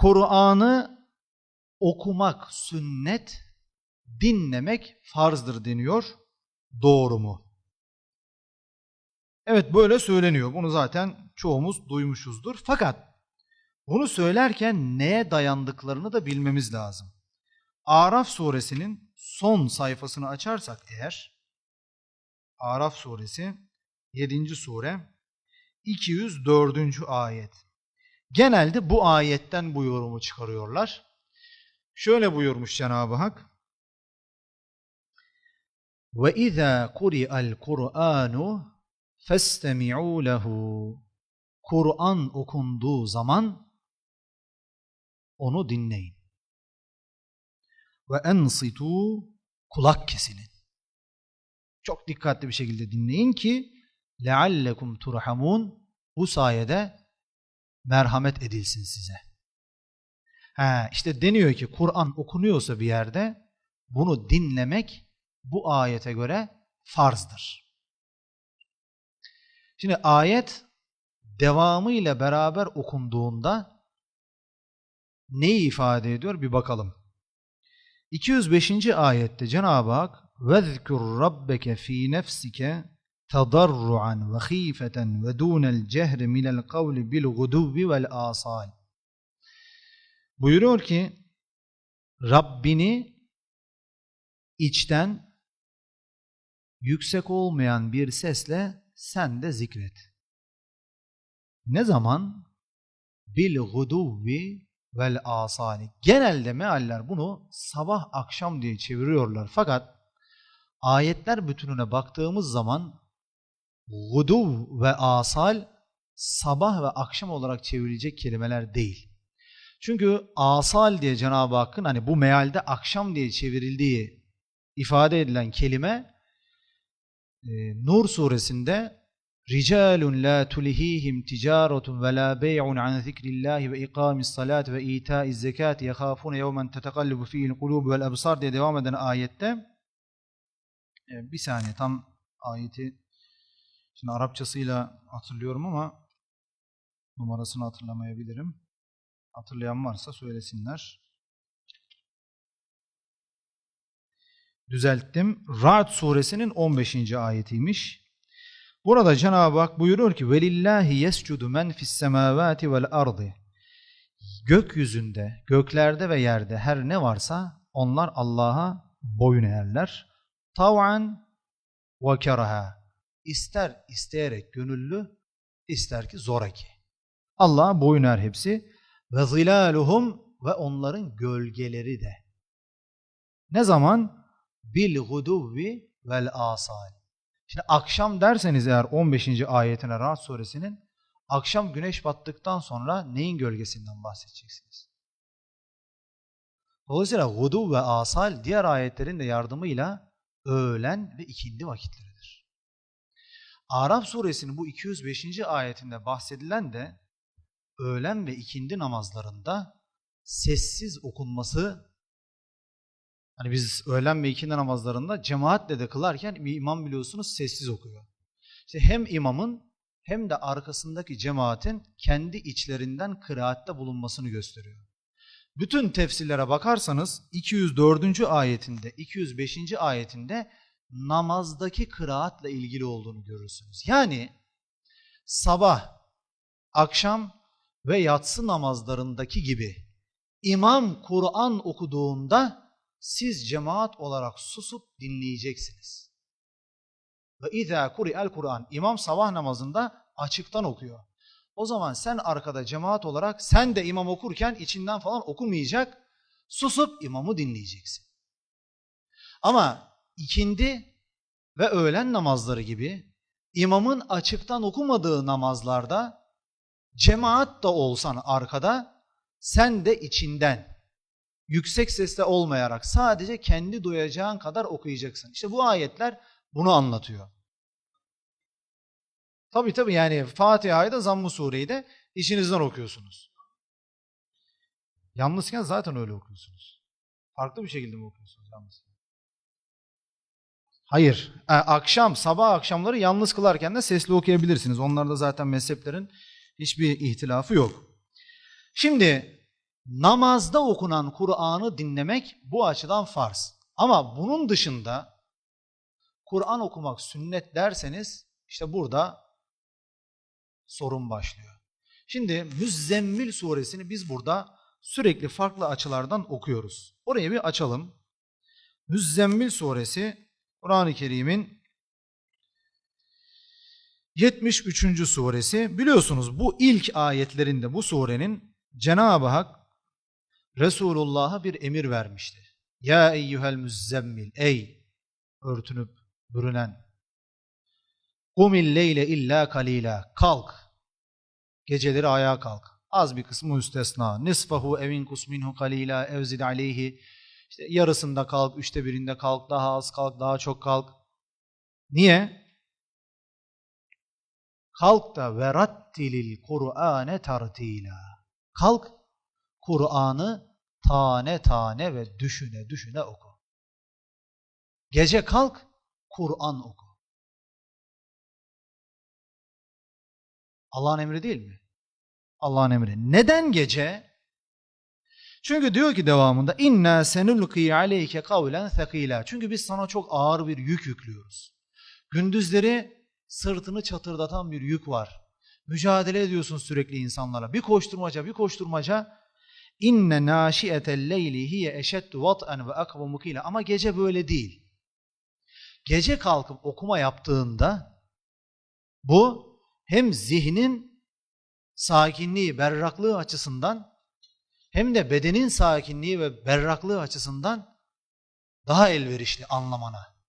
Kur'an'ı okumak sünnet, dinlemek farzdır deniyor. Doğru mu? Evet böyle söyleniyor. Bunu zaten çoğumuz duymuşuzdur. Fakat bunu söylerken neye dayandıklarını da bilmemiz lazım. Araf suresinin son sayfasını açarsak eğer Araf suresi 7. sure 204. ayet. Genelde bu ayetten bu yorumu çıkarıyorlar. Şöyle buyurmuş Cenab-ı Hak. Ve izâ kuri'al Kur'anu festemi'û lehu. Kur'an okunduğu zaman onu dinleyin. Ve ensitu kulak kesinin. Çok dikkatli bir şekilde dinleyin ki leallekum turhamun bu sayede merhamet edilsin size. Ha, işte deniyor ki Kur'an okunuyorsa bir yerde bunu dinlemek bu ayete göre farzdır. Şimdi ayet devamıyla beraber okunduğunda neyi ifade ediyor bir bakalım. 205. ayette Cenab-ı Hak وَذْكُرْ رَبَّكَ ف۪ي نَفْسِكَ تَضَرُّعًا وَخِيفَةً وَدُونَ الْجَهْرِ مِنَ الْقَوْلِ بِالْغُدُوِّ وَالْآصَالِ Buyuruyor ki Rabbini içten yüksek olmayan bir sesle sen de zikret. Ne zaman? Bil guduvvi vel asali. Genelde mealler bunu sabah akşam diye çeviriyorlar. Fakat ayetler bütününe baktığımız zaman guduv ve asal sabah ve akşam olarak çevrilecek kelimeler değil. Çünkü asal diye Cenab-ı Hakk'ın hani bu mealde akşam diye çevrildiği ifade edilen kelime e, Nur suresinde Ricalun la tulihihim ticaretun ve la bey'un an zikrillahi ve ikamis salat ve itaiz zekat yahafune yevmen tetekallabu fi'il kulubu vel diye devam eden ayette e, bir saniye tam ayeti şimdi Arapçasıyla hatırlıyorum ama numarasını hatırlamayabilirim. Hatırlayan varsa söylesinler. Düzelttim. Ra'd suresinin 15. ayetiymiş. Burada Cenab-ı Hak buyuruyor ki velillahi yescudu men fis semavati vel ardı. Gökyüzünde, göklerde ve yerde her ne varsa onlar Allah'a boyun eğerler. Tav'an ve keraha. İster isteyerek gönüllü, ister ki zoraki. Allah'a boyun eğer hepsi. Ve zilaluhum ve onların gölgeleri de. Ne zaman? Bil guduvvi vel asal. Şimdi akşam derseniz eğer 15. ayetine Ra'd suresinin akşam güneş battıktan sonra neyin gölgesinden bahsedeceksiniz? Dolayısıyla guduv ve asal diğer ayetlerin de yardımıyla öğlen ve ikindi vakitleridir. Araf suresinin bu 205. ayetinde bahsedilen de öğlen ve ikindi namazlarında sessiz okunması Hani biz öğlen ve ikindi namazlarında cemaatle de kılarken imam biliyorsunuz sessiz okuyor. İşte hem imamın hem de arkasındaki cemaatin kendi içlerinden kıraatte bulunmasını gösteriyor. Bütün tefsirlere bakarsanız 204. ayetinde, 205. ayetinde namazdaki kıraatla ilgili olduğunu görürsünüz. Yani sabah, akşam ve yatsı namazlarındaki gibi imam Kur'an okuduğunda siz cemaat olarak susup dinleyeceksiniz. Ve izâ kuri'el Kur'an. İmam sabah namazında açıktan okuyor. O zaman sen arkada cemaat olarak sen de imam okurken içinden falan okumayacak, susup imamı dinleyeceksin. Ama ikindi ve öğlen namazları gibi imamın açıktan okumadığı namazlarda cemaat da olsan arkada sen de içinden yüksek sesle olmayarak sadece kendi duyacağın kadar okuyacaksın. İşte bu ayetler bunu anlatıyor. Tabi tabi yani Fatiha'yı da Zamm-ı Sure'yi de içinizden okuyorsunuz. Yalnızken zaten öyle okuyorsunuz. Farklı bir şekilde mi okuyorsunuz yalnızken? Hayır. E, akşam, sabah akşamları yalnız kılarken de sesli okuyabilirsiniz. Onlarda zaten mezheplerin hiçbir ihtilafı yok. Şimdi namazda okunan Kur'an'ı dinlemek bu açıdan farz. Ama bunun dışında Kur'an okumak sünnet derseniz işte burada sorun başlıyor. Şimdi Müzzemmil suresini biz burada sürekli farklı açılardan okuyoruz. Orayı bir açalım. Müzzemmil suresi Kur'an-ı Kerim'in 73. suresi. Biliyorsunuz bu ilk ayetlerinde bu surenin Cenab-ı Hak Resulullah'a bir emir vermişti. Ya eyyuhel müzzemmil ey örtünüp bürünen Kumil leyle illa kalila kalk geceleri ayağa kalk. Az bir kısmı müstesna. Nisfahu evin kusminhu kalila evzid aleyhi işte yarısında kalk, üçte birinde kalk, daha az kalk, daha çok kalk. Niye? Kalk da verattilil Kur'ane tartila. Kalk, Kur'an'ı tane tane ve düşüne düşüne oku. Gece kalk, Kur'an oku. Allah'ın emri değil mi? Allah'ın emri. Neden gece? Çünkü diyor ki devamında inna senulqi aleyke kavlen thakila. Çünkü biz sana çok ağır bir yük yüklüyoruz. Gündüzleri sırtını çatırdatan bir yük var. Mücadele ediyorsun sürekli insanlara. Bir koşturmaca, bir koşturmaca. İnne naşiyetel leyli hiye eşeddu vat'en ve akvamu kila. Ama gece böyle değil. Gece kalkıp okuma yaptığında bu hem zihnin sakinliği, berraklığı açısından hem de bedenin sakinliği ve berraklığı açısından daha elverişli anlamana.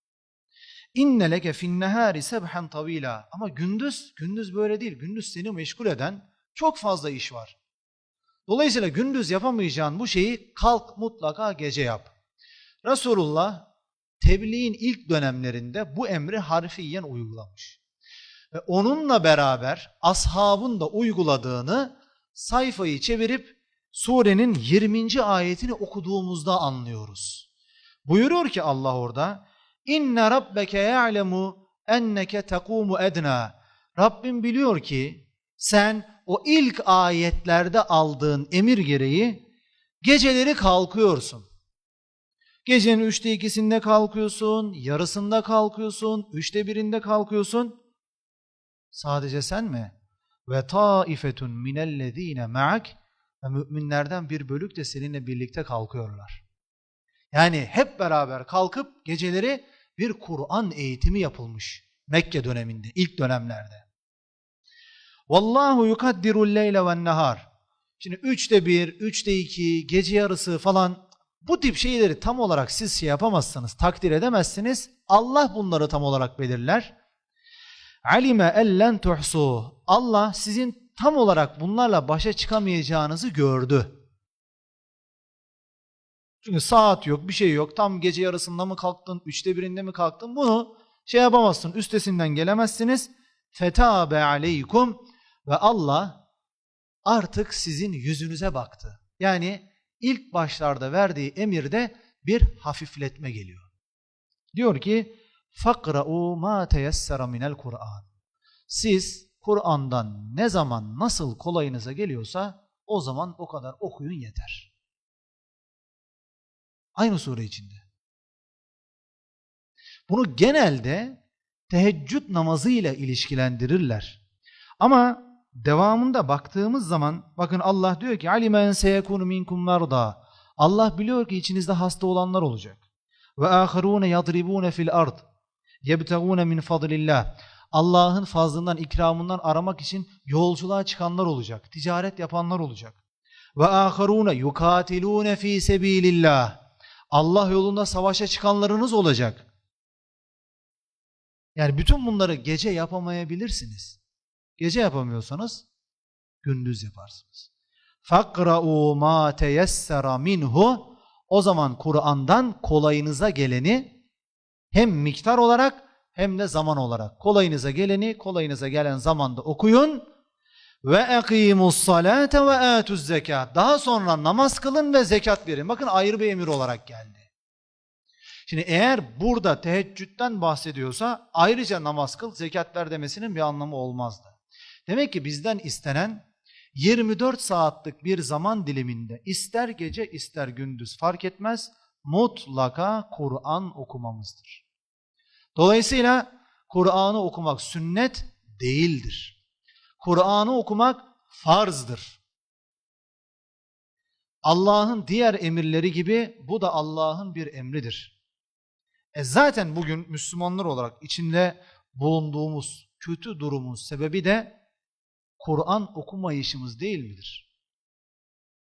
İnne leke fin nehari sebhen tavila. Ama gündüz, gündüz böyle değil. Gündüz seni meşgul eden çok fazla iş var. Dolayısıyla gündüz yapamayacağın bu şeyi kalk mutlaka gece yap. Resulullah tebliğin ilk dönemlerinde bu emri harfiyen uygulamış. Ve onunla beraber ashabın da uyguladığını sayfayı çevirip surenin 20. ayetini okuduğumuzda anlıyoruz. Buyuruyor ki Allah orada İnne rabbeke ya'lemu enneke tekumu edna. Rabbim biliyor ki sen o ilk ayetlerde aldığın emir gereği geceleri kalkıyorsun. Gecenin üçte ikisinde kalkıyorsun, yarısında kalkıyorsun, üçte birinde kalkıyorsun. Sadece sen mi? Ve taifetun minellezine ma'ak ve müminlerden bir bölük de seninle birlikte kalkıyorlar. Yani hep beraber kalkıp geceleri bir Kur'an eğitimi yapılmış Mekke döneminde, ilk dönemlerde. Vallahu yukaddirul leyle ven nehar. Şimdi üçte bir, üçte iki, gece yarısı falan bu tip şeyleri tam olarak siz şey yapamazsınız, takdir edemezsiniz. Allah bunları tam olarak belirler. Alime ellen tuhsu. Allah sizin tam olarak bunlarla başa çıkamayacağınızı gördü. Çünkü saat yok, bir şey yok. Tam gece yarısında mı kalktın, üçte birinde mi kalktın? Bunu şey yapamazsın, üstesinden gelemezsiniz. Fetabe aleykum ve Allah artık sizin yüzünüze baktı. Yani ilk başlarda verdiği emirde bir hafifletme geliyor. Diyor ki fakra'u ma teyessera minel Kur'an. Siz Kur'an'dan ne zaman nasıl kolayınıza geliyorsa o zaman o kadar okuyun yeter. Aynı sure içinde. Bunu genelde teheccüd namazıyla ilişkilendirirler. Ama devamında baktığımız zaman bakın Allah diyor ki alimen seyekunu minkum merda. Allah biliyor ki içinizde hasta olanlar olacak. Ve aharune yadribune fil ard. Yebtegune min fadlillah. Allah'ın fazlından, ikramından aramak için yolculuğa çıkanlar olacak. Ticaret yapanlar olacak. Ve aharune yukatilune fi sebilillah. Allah yolunda savaşa çıkanlarınız olacak. Yani bütün bunları gece yapamayabilirsiniz. Gece yapamıyorsanız gündüz yaparsınız. Fakra'u ma teyessera minhu o zaman Kur'an'dan kolayınıza geleni hem miktar olarak hem de zaman olarak kolayınıza geleni kolayınıza gelen zamanda okuyun ve ekimus salate ve atuz zekat. Daha sonra namaz kılın ve zekat verin. Bakın ayrı bir emir olarak geldi. Şimdi eğer burada teheccüden bahsediyorsa ayrıca namaz kıl, zekat ver demesinin bir anlamı olmazdı. Demek ki bizden istenen 24 saatlik bir zaman diliminde ister gece ister gündüz fark etmez mutlaka Kur'an okumamızdır. Dolayısıyla Kur'an'ı okumak sünnet değildir. Kur'an'ı okumak farzdır. Allah'ın diğer emirleri gibi bu da Allah'ın bir emridir. E zaten bugün Müslümanlar olarak içinde bulunduğumuz kötü durumun sebebi de Kur'an okumayışımız değil midir?